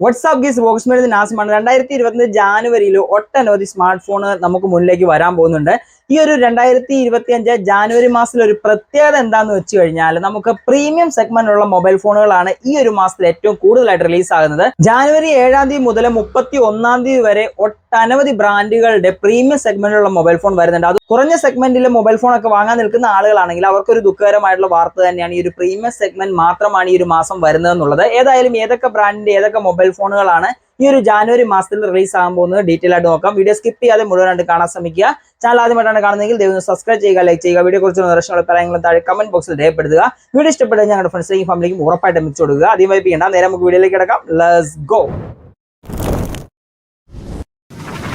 WhatsApp ഗീസ് box മരുന്ന് നാസമാണ് രണ്ടായിരത്തി ഇരുപത്തിയഞ്ച് ജാനുവരിയിൽ ഒട്ടനവധി സ്മാർട്ട് ഫോൺ നമുക്ക് മുന്നിലേക്ക് വരാൻ പോകുന്നുണ്ട്. ഈ ഒരു രണ്ടായിരത്തി ഇരുപത്തി അഞ്ച് ജാനുവരി മാസത്തിൽ ഒരു പ്രത്യേകത എന്താന്ന് വെച്ച് കഴിഞ്ഞാൽ നമുക്ക് പ്രീമിയം സെഗ്മെന്റിലുള്ള മൊബൈൽ ഫോണുകളാണ് ഈ ഒരു മാസത്തിൽ ഏറ്റവും കൂടുതലായിട്ട് റിലീസ് ആകുന്നത്. ജാനുവരി ഏഴാം തീയതി മുതൽ മുപ്പത്തി ഒന്നാം തീയതി വരെ ഒട്ടനവധി ബ്രാൻഡുകളുടെ പ്രീമിയം സെഗ്മെന്റിലുള്ള മൊബൈൽ ഫോൺ വരുന്നുണ്ട്. അത് കുറഞ്ഞ സെഗ്മെന്റിലെ മൊബൈൽ ഫോൺ ഒക്കെ വാങ്ങാൻ നിൽക്കുന്ന ആളുകളാണെങ്കിൽ അവർക്കൊരു ദുഃഖകരമായിട്ടുള്ള വാർത്ത തന്നെയാണ് ഈ ഒരു പ്രീമിയം സെഗ്മെന്റ് മാത്രമാണ് ഈ ഒരു മാസം വരുന്നത് എന്നുള്ളത് ഏതായാലും ഏതൊക്കെ ബ്രാൻഡിന്റെ ഏതൊക്കെ മൊബൈൽ ഫോണുകളാണ് ഈ ഒരു ജാനുവരി മാസത്തിൽ റിലീസ് ആകാൻ പോകുന്നത് ഡീറ്റെയിൽ ആയിട്ട് നോക്കാം. വീഡിയോ സ്കിപ്പ് ചെയ്യാതെ മുഴുവനായിട്ട് കാണാൻ ശ്രമിക്കുക. ചാനൽ ആദ്യമായിട്ടാണ് കാണുന്നതെങ്കിൽ ദൈവം സബ്സ്ക്രൈബ് ചെയ്യുക ലൈക്ക് ചെയ്യുക വീഡിയോ കുറിച്ചുള്ള നിർദ്ദേശങ്ങളും പറയാനുള്ള താഴെ കമന്റ് ബോക്സിൽ രേഖപ്പെടുത്തുക. വീഡിയോ ഇഷ്ടപ്പെട്ടാൽ ഞങ്ങളുടെ ഫ്രണ്ട്സിലേക്കും ഫാമിലിക്കും ഉറപ്പായിട്ട് മിച്ചു കൊടുക്കുക ആദ്യം വൈപ്പിക്കേണ്ട നേരെ നമുക്ക് വീഡിയോയിലേക്ക് കിടക്കാം. ലെറ്റ്സ് ഗോ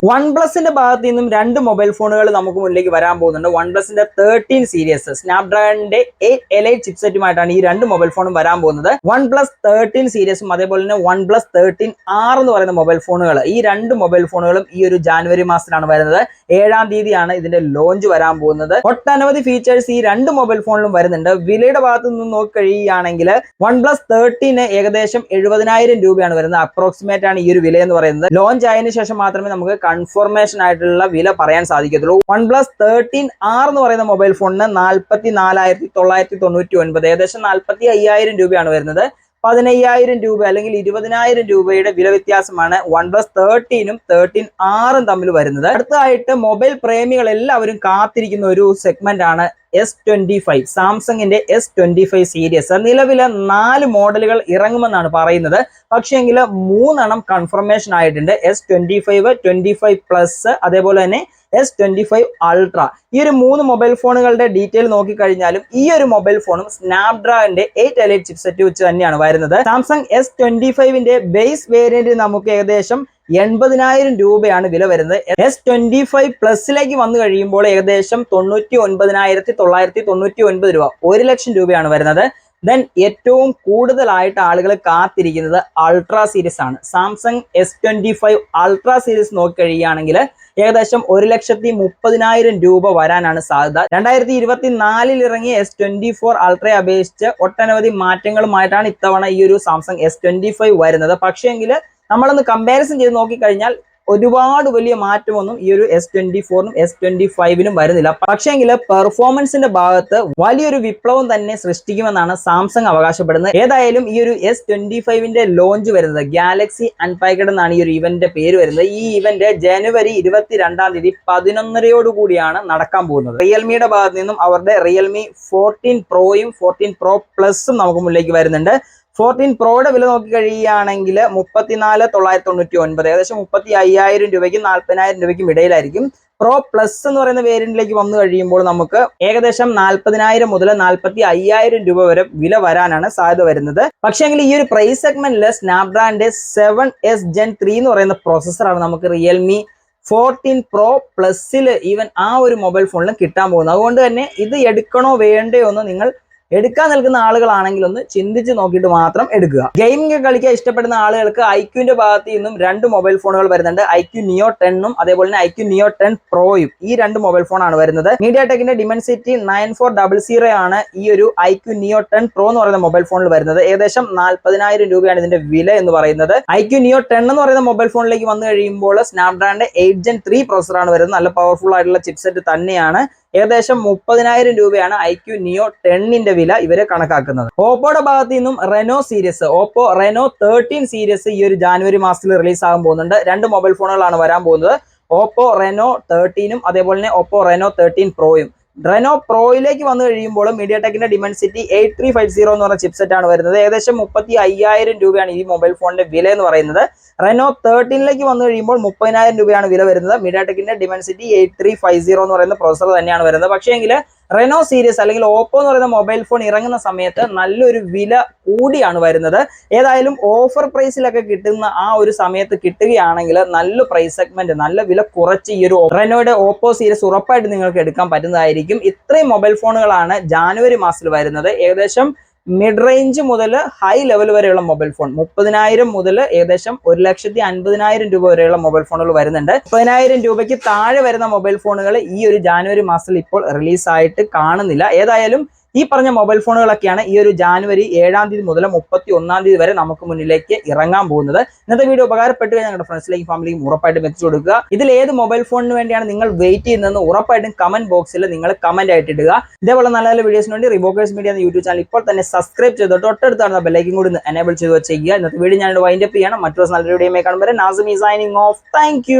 വൺ പ്ലസിന്റെ ഭാഗത്ത് നിന്നും രണ്ട് മൊബൈൽ ഫോണുകൾ നമുക്ക് മുന്നിലേക്ക് വരാൻ പോകുന്നുണ്ട്. വൺ പ്ലസിന്റെ തേർട്ടീൻ സീരീസ് സ്നാപ്ഡ്രാഗണിന്റെ എയ്റ്റ് എലൈറ്റ് ചിപ്സെറ്റുമായിട്ടാണ് ഈ രണ്ട് മൊബൈൽ ഫോണും വരാൻ പോകുന്നത്. വൺ പ്ലസ് തേർട്ടീൻ സീരീസും അതേപോലെ തന്നെ വൺ പ്ലസ് തേർട്ടീൻ ആർ എന്ന് പറയുന്ന മൊബൈൽ ഫോണുകൾ ഈ രണ്ട് മൊബൈൽ ഫോണുകളും ഈ ഒരു ജാനുവരി മാസത്തിലാണ് വരുന്നത്. ഏഴാം തീയതിയാണ് ഇതിന്റെ ലോഞ്ച് വരാൻ പോകുന്നത്. ഒട്ടനവധി ഫീച്ചേഴ്സ് ഈ രണ്ട് മൊബൈൽ ഫോണിലും വരുന്നുണ്ട്. വിലയുടെ ഭാഗത്ത് നിന്ന് നോക്കി കഴിയുകയാണെങ്കിൽ വൺ പ്ലസ് തേർട്ടീന് ഏകദേശം എഴുപതിനായിരം രൂപയാണ് വരുന്നത്. അപ്രോക്സിമേറ്റ് ആണ് ഈ ഒരു വില എന്ന് പറയുന്നത്. ലോഞ്ച് ആയതിനു ശേഷം മാത്രമേ നമുക്ക് കൺഫർമേഷൻ ആയിട്ടുള്ള വില പറയാൻ സാധിക്കത്തുള്ളൂ. വൺ പ്ലസ് തേർട്ടീൻ ആർ എന്ന് പറയുന്ന മൊബൈൽ ഫോണിന് നാൽപ്പത്തി നാലായിരത്തി തൊള്ളായിരത്തി തൊണ്ണൂറ്റി ഒൻപത് ഏകദേശം നാൽപ്പത്തി അയ്യായിരം രൂപയാണ് വരുന്നത്. പതിനയ്യായിരം രൂപ അല്ലെങ്കിൽ ഇരുപതിനായിരം രൂപയുടെ വില വ്യത്യാസമാണ് വൺ പ്ലസ് തേർട്ടീനും തേർട്ടീൻ ആറും തമ്മിൽ വരുന്നത്. അടുത്തായിട്ട് മൊബൈൽ പ്രേമികൾ എല്ലാവരും കാത്തിരിക്കുന്ന ഒരു സെഗ്മെന്റ് ആണ് എസ് ട്വന്റി ഫൈവ് സാംസങ്ങിന്റെ എസ് ട്വന്റി ഫൈവ് സീരീസ് നിലവിലെ നാല് മോഡലുകൾ ഇറങ്ങുമെന്നാണ് പറയുന്നത്. പക്ഷേങ്കിൽ മൂന്നെണ്ണം കൺഫർമേഷൻ ആയിട്ടുണ്ട്. S twenty five twenty five plus അതേപോലെ തന്നെ എസ് ട്വന്റി ഫൈവ് അൾട്ര ഈ ഒരു മൂന്ന് മൊബൈൽ ഫോണുകളുടെ ഡീറ്റെയിൽ നോക്കിക്കഴിഞ്ഞാലും ഈ ഒരു മൊബൈൽ ഫോണും സ്നാപ്ഡ്രാഗന്റെ എയ്റ്റ് എലൈറ്റ് ചിപ്സെറ്റ് വെച്ച് തന്നെയാണ് വരുന്നത്. സാംസങ് എസ് ട്വന്റി ഫൈവിന്റെ ബേസ് വേരിയന്റ് നമുക്ക് ഏകദേശം എൺപതിനായിരം രൂപയാണ് വില വരുന്നത്. എസ് ട്വന്റി ഫൈവ് പ്ലസിലേക്ക് വന്നു കഴിയുമ്പോൾ ഏകദേശം തൊണ്ണൂറ്റി ഒൻപതിനായിരത്തി തൊള്ളായിരത്തി തൊണ്ണൂറ്റി ഒൻപത് രൂപ ഒരു ലക്ഷം രൂപയാണ് വരുന്നത്. ദെൻ ഏറ്റവും കൂടുതലായിട്ട് ആളുകൾ കാത്തിരിക്കുന്നത് അൾട്രാ സീരീസ് ആണ്. Samsung S twenty five ultra series നോക്കിക്കഴിയുകയാണെങ്കിൽ ഏകദേശം ഒരു ലക്ഷത്തി മുപ്പതിനായിരം രൂപ വരാനാണ് സാധ്യത. രണ്ടായിരത്തി ഇരുപത്തി നാലിൽ ഇറങ്ങിയ എസ് ട്വന്റി ഫോർ അൾട്രയെ അപേക്ഷിച്ച് ഒട്ടനവധി മാറ്റങ്ങളുമായിട്ടാണ് ഇത്തവണ ഈ ഒരു സാംസങ് എസ് ട്വന്റി ഫൈവ് വരുന്നത് പക്ഷേങ്കിൽ നമ്മളൊന്ന് കമ്പാരിസൺ ചെയ്ത് നോക്കിക്കഴിഞ്ഞാൽ ഒരുപാട് വലിയ മാറ്റമൊന്നും ഈ ഒരു എസ് ട്വന്റി ഫോറിനും എസ് ട്വന്റി ഫൈവിനും വരുന്നില്ല. പക്ഷേങ്കിൽ പെർഫോമൻസിന്റെ ഭാഗത്ത് വലിയൊരു വിപ്ലവം തന്നെ സൃഷ്ടിക്കുമെന്നാണ് സാംസങ് അവകാശപ്പെടുന്നത്. ഏതായാലും ഈ ഒരു എസ് ട്വന്റി ഫൈവിന്റെ ലോഞ്ച് വരുന്നത് ഗാലക്സി അൺപാക്കഡ് എന്നാണ് ഈ ഒരു ഇവന്റിന്റെ പേര് വരുന്നത്. ഈ ഇവന്റ് ജനുവരി ഇരുപത്തിരണ്ടാം തീയതി പതിനൊന്നരയോടുകൂടിയാണ് നടക്കാൻ പോകുന്നത്. റിയൽമിയുടെ ഭാഗത്ത് നിന്നും അവരുടെ റിയൽമി ഫോർട്ടീൻ പ്രോയും ഫോർട്ടീൻ പ്രോ പ്ലസും നമുക്ക് മുന്നിലേക്ക് വരുന്നുണ്ട്. ഫോർട്ടീൻ പ്രോയുടെ വില നോക്കി കഴിയുകയാണെങ്കിൽ മുപ്പത്തിനാല് തൊള്ളായിരത്തി തൊണ്ണൂറ്റി ഒൻപത് ഏകദേശം മുപ്പത്തി അയ്യായിരം രൂപയ്ക്കും നാൽപ്പതിനായിരം രൂപയ്ക്കും ഇടയിലായിരിക്കും. പ്രോ പ്ലസ് എന്ന് പറയുന്ന വേരിയന്റിലേക്ക് വന്നു കഴിയുമ്പോൾ നമുക്ക് ഏകദേശം നാൽപ്പതിനായിരം മുതൽ നാൽപ്പത്തി അയ്യായിരം രൂപ വരെ വില വരാനാണ് സാധ്യത വരുന്നത്. പക്ഷേങ്കിൽ ഈ ഒരു പ്രൈസ് സെഗ്മെന്റിൽ സ്നാപ്ഡ്രാഗന്റെ സെവൻ എസ് ജെൻ ത്രീ എന്ന് പറയുന്ന പ്രോസസ്സറാണ് നമുക്ക് റിയൽമി ഫോർട്ടീൻ പ്രോ പ്ലസിൽ ഈവൻ ആ ഒരു മൊബൈൽ ഫോണിലും കിട്ടാൻ പോകുന്നത്. അതുകൊണ്ട് തന്നെ ഇത് എടുക്കണോ വേണ്ടയോ എന്ന് നിങ്ങൾ എടുക്കാൻ നിൽക്കുന്ന ആളുകളാണെങ്കിൽ ഒന്ന് ചിന്തിച്ച് നോക്കിയിട്ട് മാത്രം എടുക്കുക. ഗെയിമിംഗ് കളിക്കാൻ ഇഷ്ടപ്പെടുന്ന ആളുകൾക്ക് ഐക്യുവിന്റെ ഭാഗത്ത് നിന്നും രണ്ട് മൊബൈൽ ഫോണുകൾ വരുന്നുണ്ട്. ഐക്യു നിയോ ടെണ്ണും അതേപോലെ തന്നെ ഐക്യു നിയോ ടെൻ പ്രോയും ഈ രണ്ട് മൊബൈൽ ഫോണാണ് വരുന്നത്. Media ടെക്കിന്റെ Dimensity nine four double zero ആണ് ഈ ഒരു ഐക്യു നിയോ ടെൻ പ്രോ എന്ന് പറയുന്ന മൊബൈൽ ഫോണിൽ വരുന്നത്. ഏകദേശം നാൽപ്പതിനായിരം രൂപയാണ് ഇതിന്റെ വില എന്ന് പറയുന്നത്. ഐക്യു നിയോ ടെൻ എന്ന് പറയുന്ന മൊബൈൽ ഫോണിലേക്ക് വന്നു കഴിയുമ്പോൾ സ്നാപ്ഡ്രാഗന്റെ എയ്റ്റ് ജെൻ ത്രീ പ്രോസറാണ് വരുന്നത്. നല്ല പവർഫുൾ ആയിട്ടുള്ള ചിപ്സെറ്റ് തന്നെയാണ്. ഏകദേശം മുപ്പതിനായിരം രൂപയാണ് ഐ ക്യു നിയോ ടെന്നിന്റെ വില ഇവർ കണക്കാക്കുന്നത്. ഓപ്പോയുടെ ഭാഗത്ത് നിന്നും Reno series Oppo Reno thirteen series ഈ ഒരു ജാനുവരി മാസത്തിൽ റിലീസ് ആകാൻ പോകുന്നുണ്ട്. രണ്ട് മൊബൈൽ ഫോണുകളാണ് വരാൻ പോകുന്നത്. ഓപ്പോ റെനോ തേർട്ടീനും അതേപോലെ തന്നെ ഓപ്പോ റെനോ തേർട്ടീൻ പ്രോയും. റെനോ പ്രോയിലേക്ക് വന്നു കഴിയുമ്പോൾ media ടെക്കിന്റെ Dimensity eight three five zero എന്ന് പറഞ്ഞ ചിപ്സെറ്റ് ആണ് വരുന്നത്. ഏകദേശം മുപ്പത്തി അയ്യായിരം രൂപയാണ് ഈ മൊബൈൽ ഫോണിന്റെ വില എന്ന് പറയുന്നത്. റെനോ തേർട്ടീനിലേക്ക് വന്നു കഴിയുമ്പോൾ മുപ്പതിനായിരം രൂപയാണ് വില വരുന്നത്. Media ടെക്കിന്റെ Dimensity eight three five zero എന്ന് പറയുന്ന പ്രോസസർ തന്നെയാണ് വരുന്നത്. പക്ഷേങ്കിൽ റെനോ സീരീസ് അല്ലെങ്കിൽ ഓപ്പോ എന്ന് പറയുന്ന മൊബൈൽ ഫോൺ ഇറങ്ങുന്ന സമയത്ത് നല്ലൊരു വില കൂടിയാണ് വരുന്നത്. ഏതായാലും ഓഫർ പ്രൈസിലൊക്കെ കിട്ടുന്ന ആ ഒരു സമയത്ത് കിട്ടുകയാണെങ്കിൽ നല്ല പ്രൈസ് സെഗ്മെന്റ് നല്ല വില കുറച്ച് ഈ ഒരു റെനോയുടെ ഓപ്പോ സീരീസ് ഉറപ്പായിട്ട് നിങ്ങൾക്ക് എടുക്കാൻ പറ്റുന്നതായിരിക്കും. ഇത്രയും മൊബൈൽ ഫോണുകളാണ് ജാനുവരി മാസത്തിൽ വരുന്നത്. ഏകദേശം മിഡ് റേഞ്ച് മുതൽ ഹൈ ലെവൽ വരെയുള്ള മൊബൈൽ ഫോൺ മുപ്പതിനായിരം മുതൽ ഏകദേശം ഒരു ലക്ഷത്തി അൻപതിനായിരം രൂപ വരെയുള്ള മൊബൈൽ ഫോണുകൾ വരുന്നുണ്ട്. മുപ്പതിനായിരം രൂപയ്ക്ക് താഴെ വരുന്ന മൊബൈൽ ഫോണുകൾ ഈ ഒരു ജാനുവരി മാസത്തിൽ ഇപ്പോൾ റിലീസ് ആയിട്ട് കാണുന്നില്ല. ഏതായാലും ഈ പറഞ്ഞ മൊബൈൽ ഫോണുകളൊക്കെയാണ് ഈ ഒരു ജാനുവരി ഏഴാം തീയതി മുതൽ മുപ്പത്തി ഒന്നാം തീയതി വരെ നമുക്ക് മുന്നിലേക്ക് ഇറങ്ങാൻ പോകുന്നത്. ഇന്നത്തെ വീഡിയോ ഉപകാരപ്പെട്ടു കഴിഞ്ഞാൽ ഞങ്ങളുടെ ഫ്രണ്ട്സിലേക്കും ഫാമിലിക്കും ഉറപ്പായിട്ട് എത്തിച്ചു കൊടുക്കുക. ഇതിൽ ഏത് മൊബൈൽ ഫോണിന് വേണ്ടിയാണ് നിങ്ങൾ വെയിറ്റ് ചെയ്യുന്നതെന്ന് ഉറപ്പായിട്ടും കമന്റ് ബോക്സിൽ നിങ്ങൾ കമന്റ് ആയിട്ട് ഇടുക. ഇതേപോലെ നല്ല നല്ല വീഡിയോസിന് വേണ്ടി റിവോക്കേഴ്സ് മീഡിയ എന്ന യൂട്യൂബ് ചാനൽ ഇപ്പോൾ തന്നെ സബ്സ്ക്രൈബ് ചെയ്ത് തൊട്ടടുത്താണ് ബെല്ലൈക്കും കൂടി എനേബിൾ ചെയ്ത് വെച്ചേക്കുക. ഇന്നത്തെ വീഡിയോ ഞാൻ വൈൻഡപ്പ് ചെയ്യണം. മറ്റൊരു നല്ല വീഡിയോ കാണുമ്പോൾ നാസിമി സൈനിങ് ഓഫ്. താങ്ക്